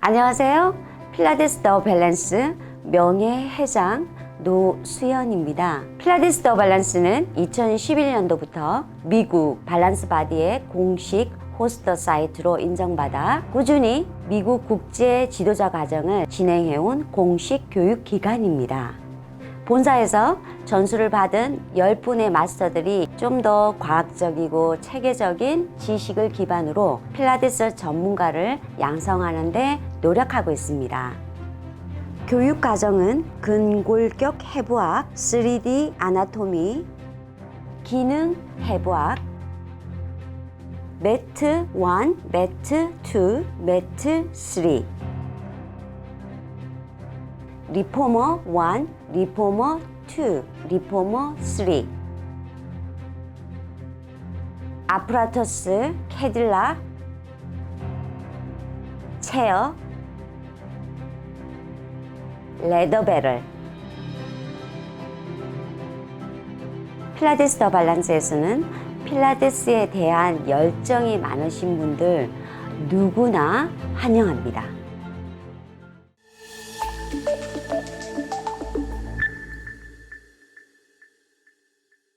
안녕하세요. 필라테스 더 밸런스 명예회장 노수연입니다. 필라테스 더 밸런스는 2011년도부터 미국 밸런스 바디의 공식 호스터 사이트로 인정받아 꾸준히 미국 국제 지도자 과정을 진행해온 공식 교육 기관입니다. 본사에서 전수를 받은 10분의 마스터들이 좀 더 과학적이고 체계적인 지식을 기반으로 필라테스 전문가를 양성하는 데 노력하고 있습니다. 교육 과정은 근골격 해부학, 3D 아나토미, 기능 해부학, 매트 1, 매트 2, 매트 3, 리포머 1, 리포머 2, 리포머 3 아프라토스, 캐딜락, 체어, 레더베럴 필라테스 더 밸런스에서는 필라테스에 대한 열정이 많으신 분들 누구나 환영합니다.